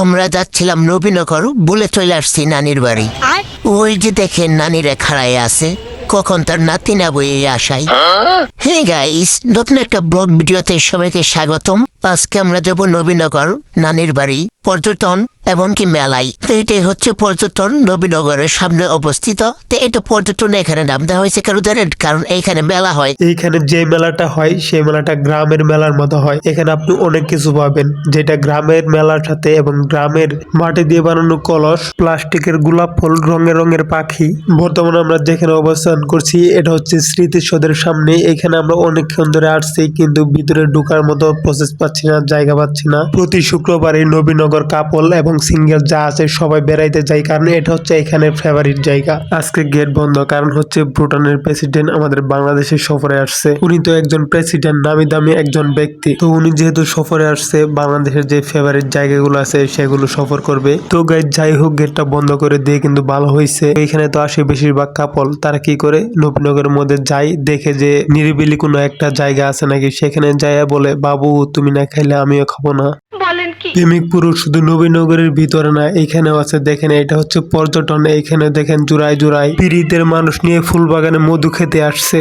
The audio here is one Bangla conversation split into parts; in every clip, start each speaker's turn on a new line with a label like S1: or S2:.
S1: আমরা যাচ্ছিলাম নবীনগর বলে চলে আসছি নানির বাড়ি। ওই যে দেখেন নানিরা খাড়ায় আছে কখন তার নাতি না বইয়ে আসাই হে গাইস নতুন একটা ব্লগ ভিডিওতে সবাইকে স্বাগতম। আজকে আমরা যাব নবীনগর নানির বাড়ি। পর্যটন এমনকি মেলাই তো এটাই হচ্ছে পর্যটন নবীনগরের সামনে অবস্থিত। তো এটা পর্যটন এখানে নাম দেওয়া হয়েছে কারণ কারণ এইখানে মেলা হয়।
S2: এইখানে যে মেলাটা হয়, সেই মেলাটা গ্রামের মেলার মতো হয়। এখানে আপনি অনেক কিছু পাবেন। যেটা গ্রামের মেলার সাথে এবং গ্রামের মাটি দিয়ে বানানো কলস, প্লাস্টিকের গোলাপ ফুল রঙের রঙের পাখি। বর্তমানে আমরা যেখানে অবস্থান করছি, এটা হচ্ছে স্মৃতিসৌধের সামনে। এখানে আমরা অনেকক্ষণ ধরে আসছি, কিন্তু ভিতরে ঢোকার মতো প্রসেস পাচ্ছি না, জায়গা পাচ্ছি না। প্রতি শুক্রবার এই নবীনগর কাপল এবং সিঙ্গেল যা আছে সবাই বেড়াইতে যায় কারণ এটা হচ্ছে এখানে ফেভারিট জায়গা। আজকে গেট বন্ধ কারণ হচ্ছে ভুটানের প্রেসিডেন্ট আমাদের বাংলাদেশে সফরে আসছে। উনি তো একজন প্রেসিডেন্ট নামি দামি একজন ব্যক্তি। তো উনি যেহেতু সফরে আসছে বাংলাদেশের যে ফেভারিট জায়গাগুলো আছে সেগুলো সফর করবে। তো গাইজ যাই হোক গেটটা বন্ধ করে দিয়ে কিন্তু ভালো হয়েছে এখানে তো আসে বেশিরভাগ কাপল তারা কি করে? নবীনগরের মধ্যে যাই দেখে যে নিরিবিলি কোনো একটা জায়গা আছে নাকি? সেখানে যাইয়া বলে বাবু তুমি না খাইলে আমিও খাব না।
S3: বলেন কি?
S2: প্রেমিক পুরুষ শুধু নবীনগরের ভিতরে না, এখানেও আছে। দেখেন, এটা হচ্ছে পর্যটন। এখানে দেখেন জুড়াই জুড়াই পিড়িতের মানুষ নিয়ে ফুল বাগানে মধু খেতে আসছে।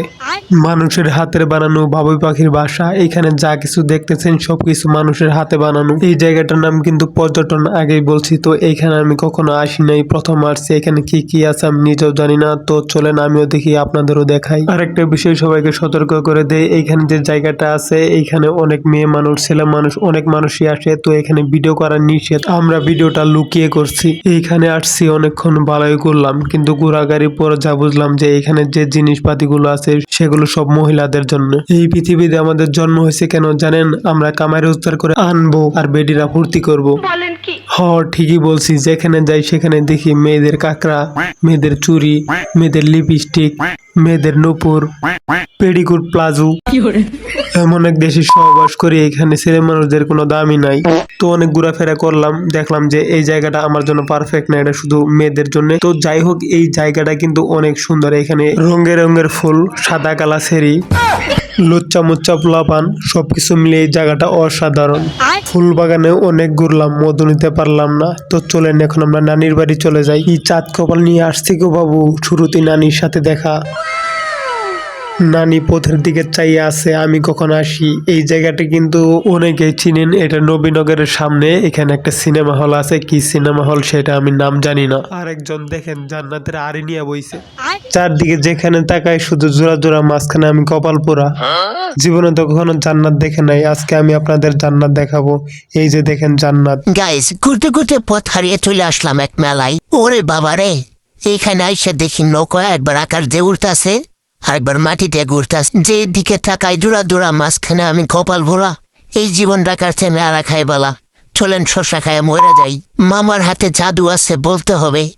S2: মানুষের হাতের বানানো বাবুই পাখির বাসা। এখানে যা কিছু দেখতেছেন, সবকিছু মানুষের হাতে বানানো। এই জায়গাটার নাম কিন্তু পর্যটন, আগেই বলছি। তো এখানে আমি কখনো আসি নাই। প্রথম আসছি। এখানে কি কি আছে আমি নিজেও জানি না। তো চলেন, আমিও দেখি, আপনাদেরও দেখাই। আরেকটা বিষয় সবাইকে সতর্ক করে দেয় এইখানে যে জায়গাটা আছে এইখানে অনেক মেয়ে মানুষ, ছেলে মানুষ, অনেক মানুষই আসে। তো এখানে ভিডিও করা নিষেধ। আমরা ভিডিওটা লুকিয়ে করছি। এইখানে আসছি, অনেকক্ষণ ভালোই করলাম, কিন্তু ঘোরাগাড়ি পর যা বুঝলাম যে এখানে যে জিনিসপাতিগুলো আছে, সেগুলো সব মহিলাদের জন্য। এই পৃথিবীতে আমাদের জন্ম হয়েছে কেন জানেন? আমরা কামাই রোজগার করে আনব আর বেডিরা ফুর্তি করব। হ ঠিকই বলছি যেখানে যাই সেখানে দেখি মেয়েদের কাকড়া মেয়েদের চুড়ি মেয়েদের লিপস্টিক মেয়েদের নুপুর পেডিকুর প্লাজো এমন এক দেশে সহবাস করি এখানে ছেলে মানুষদের কোনো দামই নাই। তো অনেক ঘোরাফেরা করলাম দেখলাম যে এই জায়গাটা আমার জন্য পারফেক্ট না এটা শুধু মেয়েদের জন্য। তো যাই হোক এই জায়গাটা কিন্তু অনেক সুন্দর এখানে রঙের রঙের ফুল সাদা কালা সেরি। লুচ্চা মুচ্চা পোলাপান, সবকিছু মিলে এই জায়গাটা অসাধারণ। ফুল বাগানে অনেক ঘুরলাম, মধু নিতে পারলাম না। তো চলেন, এখন আমরা নানির বাড়ি চলে যাই। এই চাঁদ কপাল নিয়ে আসছি গো বাবু শুরুতে নানির সাথে দেখা। নানি পথের দিকে চাইয়ে আছে আমি কখন আসি? এই জায়গাটা কিন্তু অনেকেই চিনেন। এটা নবীনগরের সামনে এখানে একটা সিনেমা হল আছে। কি সিনেমা হল সেটা আমি নাম জানি না। আরেকজন দেখেন জান্নাতের আড়ি নিয়ে বইছে। চারদিকে যেখানে তাকাই শুধু জোড়া জোড়া মাঝখানে আমি কপাল পোড়া জীবনে তো কখনো জান্নাত দেখে নাই। আজকে আমি আপনাদের জান্নাত দেখাবো। এই যে দেখেন জান্নাত।
S1: গাইস ঘুরতে ঘুরতে পথ হারিয়ে চলে আসলাম এক মেলায়। ওরে বাবা রে এইখানে আইসা দেখি নৌকা একবার আকাশ দিয়ে উঠতেছে আর একবার মাটিতে ঘুরতাছে যে দিকে তাকাই দূরা দূরা মাঝখানে আমি কপাল ভরা। এই জীবন থেকে মেলা খাই বলা। চলেন শশা খায় মরে যাই। মামার হাতে জাদু আছে বলতে হবে।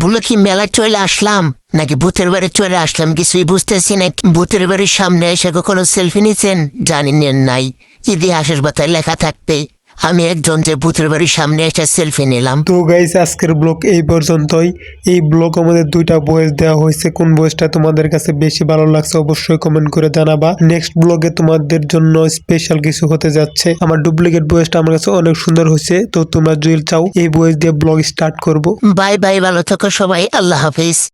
S1: বলে কি মেলায় চলে আসলাম? নাকি ভূতের বাড়ি চলে আসলাম কিছুই বুঝতেছি না। ভূতের বাড়ির সামনে এসে কখনো সেলফি নিচ্ছেন জানি নেন নাই। ইতিহাসের বাতায় লেখা থাকতে আমি একজন যে ভূতের বাড়ির সামনে এসে সেলফি নিলাম।
S2: তো গাইস আজকের ব্লগ এই পর্যন্তই। এই ব্লগ আমাদের দুইটা বয়েস দেওয়া হয়েছে। কোন বয়েসটা তোমাদের কাছে বেশি ভালো লাগছে অবশ্যই কমেন্ট করে জানাবা। নেক্সট ব্লগে তোমাদের জন্য স্পেশাল কিছু হতে যাচ্ছে। আমার ডুপ্লিকেট বয়েসটা আমার কাছে অনেক সুন্দর হয়েছে। তো তোমরা যদি চাও এই বয়েস দিয়ে ব্লগ স্টার্ট করব।
S1: বাই বাই ভালো থাকো সবাই। আল্লাহ হাফিজ।